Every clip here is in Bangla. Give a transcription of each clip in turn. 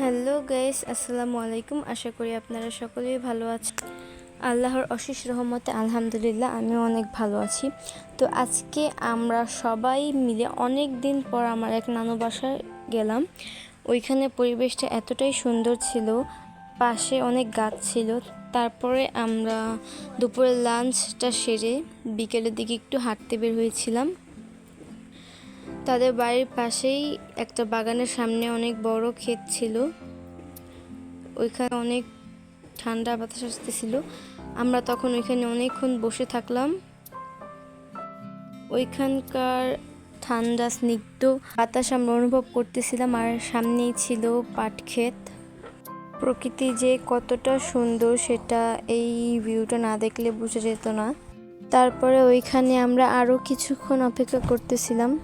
হ্যালো গাইস, আসসালামু আলাইকুম। আশা করি আপনারা সকলেই ভালো আছেন। আল্লাহর অশেষ রহমতে আলহামদুলিল্লাহ, আমিও অনেক ভালো আছি। তো আজকে আমরা সবাই মিলে অনেক দিন পর আমার এক নানু বাসায় গেলাম। ওইখানে পরিবেশটা এতটাই সুন্দর ছিল, পাশে অনেক গাছ ছিল। তারপরে আমরা দুপুরের লাঞ্চটা সেরে বিকেলের দিকে একটু হাঁটতে বের হয়েছিলাম। তাদের বাড়ির পাশেই একটা বাগানের সামনে অনেক বড় ক্ষেত ছিল। ওইখানে অনেক ঠান্ডা বাতাস আসতেছিল। আমরা তখন ওইখানে অনেকক্ষণ বসে থাকলাম। ওইখানকার ঠান্ডা, স্নিগ্ধ বাতাস আমরা অনুভব করতেছিলাম আর সামনেই ছিল পাট ক্ষেত। প্রকৃতি যে কতটা সুন্দর সেটা এই ভিউটা না দেখলে বোঝা যেত না। তারপরে ওইখানে আমরা আরও কিছুক্ষণ অপেক্ষা করতেছিলাম।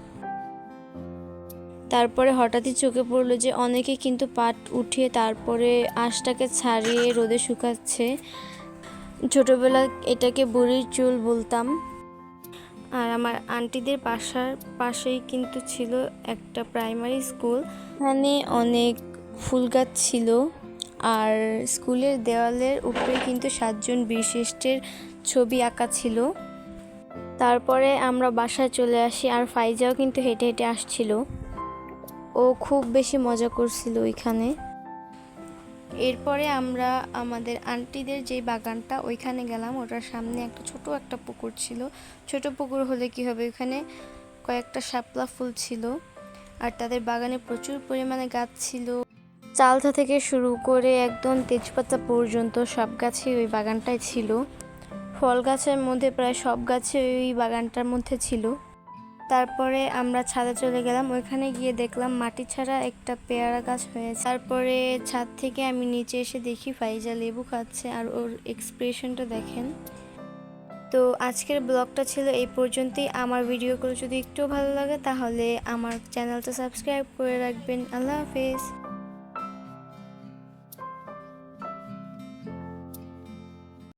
তারপরে হঠাৎই চোখে পড়ল যে অনেকে কিন্তু পাট উঠিয়ে তারপরে আঁশটাকে ছাড়িয়ে রোদে শুকাচ্ছে। ছোটোবেলা এটাকে বুড়ির চুল বলতাম। আর আমার আন্টিদের বাসার পাশেই কিন্তু ছিল একটা প্রাইমারি স্কুল। এখানে অনেক ফুল গাছ ছিল আর স্কুলের দেওয়ালের উপরে কিন্তু সাতজন বীরশ্রেষ্ঠের ছবি আঁকা ছিল। তারপরে আমরা বাসায় চলে আসি আর ফাইজাও কিন্তু হেঁটে হেঁটে আসছিল। ও খুব বেশি মজা করছিল ওইখানে। এরপরে আমরা আমাদের আন্টিদের যে বাগানটা, ওইখানে গেলাম। ওটার সামনে একটা ছোট একটা পুকুর ছিল। ছোট পুকুর হলে কি হবে? ওইখানে কয়েকটা শাপলা ফুল ছিল। আর তাদের বাগানে প্রচুর পরিমাণে গাছ ছিল। চালতা থেকে শুরু করে একদম তেজপাতা পর্যন্ত সব গাছই ওই বাগানটায় ছিল। ফল গাছের মধ্যে প্রায় সব গাছে ওই বাগানটার মধ্যে ছিল। তারপরে আমরা ছাদে চলে গেলাম। ওইখানে গিয়ে দেখলাম মাটি ছাড়া একটা পেয়ারা গাছ হয়েছে। তারপরে ছাদ থেকে আমি নিচে এসে দেখি ফাইজা লেবু খাচ্ছে আর ওর এক্সপ্রেশনটা দেখেন। তো আজকের ব্লগটা ছিল এই পর্যন্তই। আমার ভিডিওগুলো যদি একটু ভালো লাগে তাহলে আমার চ্যানেলটা সাবস্ক্রাইব করে রাখবেন। আল্লাহ হাফেজ।